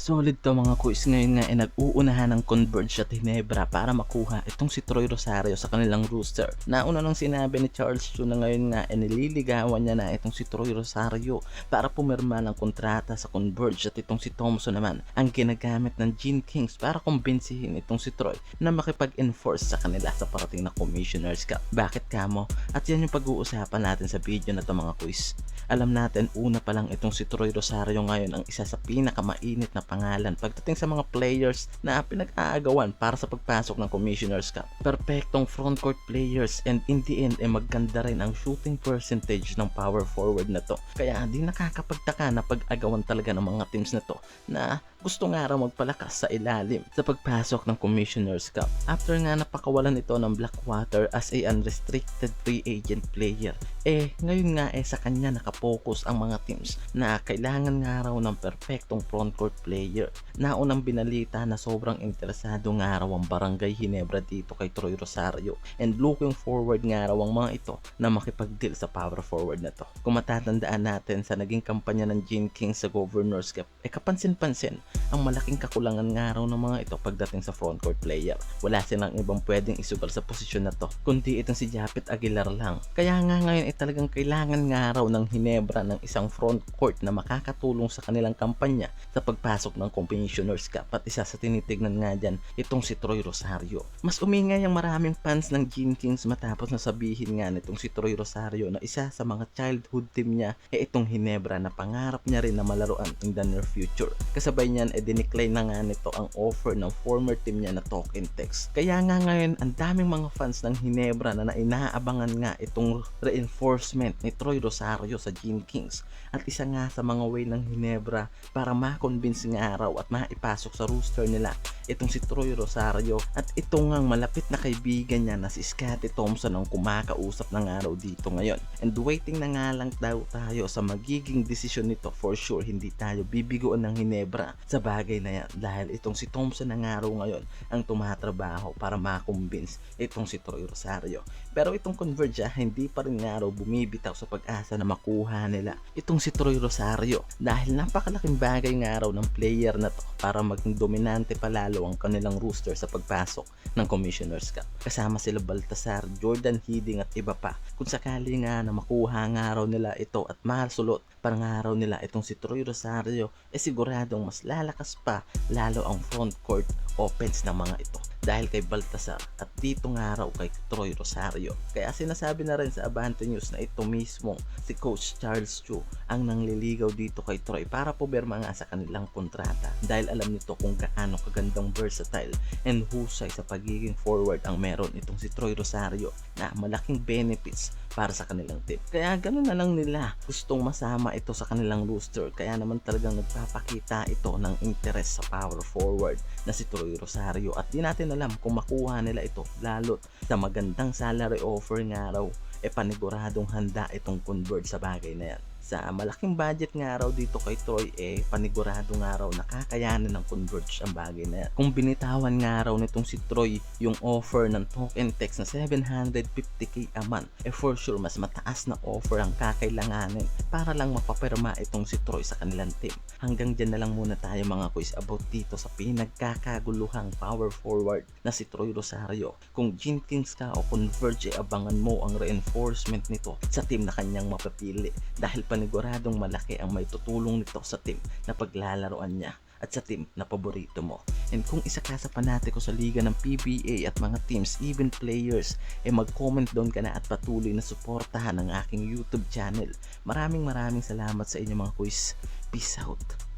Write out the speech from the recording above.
Solid to mga quiz ngayon nga ay nag-uunahan ng Converge at Hinebra para makuha itong si Troy Rosario sa kanilang rooster. Nauna nang sinabi ni Charles Chu na ngayon nga ay nililigawan niya na itong si Troy Rosario para pumirma ng kontrata sa Converge at itong si Thompson naman ang ginagamit ng Gene Kings para kumbinsihin itong si Troy na makipag-enforce sa kanila sa parating na Commissioner's Cup. Bakit kamo? At yan yung pag-uusapan natin sa video na to mga quiz. Alam natin una pa lang itong si Troy Rosario ngayon ang isa sa pinakamainit na pangalan pagdating sa mga players na pinag-aagawan para sa pagpasok ng Commissioner's Cup. Perfectong frontcourt players and in the end ay maganda rin ang shooting percentage ng power forward na to. Kaya di nakakapagtaka na pag-agawan talaga ng mga teams na to na gusto nga raw magpalakas sa ilalim sa pagpasok ng Commissioner's Cup. After nga napakawalan ito ng Blackwater as a unrestricted free agent player, eh ngayon nga eh sa kanya nakapokus ang mga teams na kailangan nga raw ng perfectong frontcourt player. Naunang binalita na sobrang interesado nga raw ang Barangay Hinebra dito kay Troy Rosario and looking forward nga raw ang mga ito na makipag-deal sa power forward na to. Kung matatandaan natin sa naging kampanya ng Gene King sa Governor's Cup, eh kapansin-pansin ang malaking kakulangan nga raw ng mga ito pagdating sa frontcourt player. Wala silang ibang pwedeng isugal sa posisyon na to, kundi itong si Japit Aguilar lang. Kaya nga ngayon ay talagang kailangan nga raw ng Hinebra ng isang frontcourt na makakatulong sa kanilang kampanya sa pagpasok ng Commissioner's Cup at isa sa tinitignan nga dyan itong si Troy Rosario. Mas umingay ang maraming fans ng Gene Kings matapos na sabihin nga nitong si Troy Rosario na isa sa mga childhood team niya ay itong Hinebra na pangarap niya rin na malaruan in the near future. Kasabay niyan ay dinecline na nga nito ang offer ng former team niya na Talk in Text. Kaya nga ngayon ang daming mga fans ng Hinebra na inaabangan nga itong reinforcement ni Troy Rosario sa Gene Kings at isa nga sa mga way ng Hinebra para ma-convince nga araw at maipasok sa rooster nila itong si Troy Rosario at ito ngang malapit na kaibigan niya na si Scottie Thompson ang kumakausap ng araw dito ngayon. And waiting na nga lang daw tayo sa magiging desisyon nito for sure hindi tayo bibigoan ng Hinebra sa bagay na yan dahil itong si Thompson ng araw ngayon ang tumatrabaho para makumbins itong si Troy Rosario. Pero itong Converge ah, hindi pa rin nga raw bumibitaw sa pag-asa na makuha nila itong si Troy Rosario dahil napakalaking bagay nga raw ng player na to para maging dominante palalo ang kanilang rooster sa pagpasok ng Commissioner's Cup. Kasama sila Baltasar, Jordan Hiding at iba pa. Kung sakali nga na makuha nga raw nila ito at masulot pa nga raw nila itong si Troy Rosario, eh siguradong mas lalakas pa lalo ang front court offense ng mga ito dahil kay Baltasar at dito nga raw kay Troy Rosario. Kaya sinasabi na rin sa Abante News na ito mismo si Coach Charles Chu ang nangliligaw dito kay Troy para puberma nga sa kanilang kontrata dahil alam nito kung gaano kagandang versatile and husay sa pagiging forward ang meron itong si Troy Rosario na malaking benefits para sa kanilang team. Kaya ganun na lang nila gustong masama ito sa kanilang rooster kaya naman talagang nagpapakita ito ng interest sa power forward na si Troy Rosario. At di natin alam kung makuha nila ito lalo sa magandang salary offer nga raw e paniguradong handa itong convert sa bagay na yan sa malaking budget nga raw dito kay Troy eh panigurado nga raw nakakayanan ng Converge ang bagay na. Kung binitawan nga raw nitong si Troy yung offer ng token text na 750k a month eh for sure mas mataas na offer ang kakailanganin para lang mapapirma itong si Troy sa kanilang team. Hanggang dyan na lang muna tayo mga quiz about dito sa pinagkakaguluhang power forward na si Troy Rosario. Kung Gene Kings ka o Converge eh abangan mo ang reinforcement nito sa team na kanyang mapapili dahil paniguradong malaki ang may tutulong nito sa team na paglalaroan niya at sa team na paborito mo. And kung isa ka sa panatiko sa liga ng PBA at mga teams, even players, eh mag-comment doon ka na at patuloy na suportahan ang aking YouTube channel. Maraming maraming salamat sa inyo mga quiz. Peace out.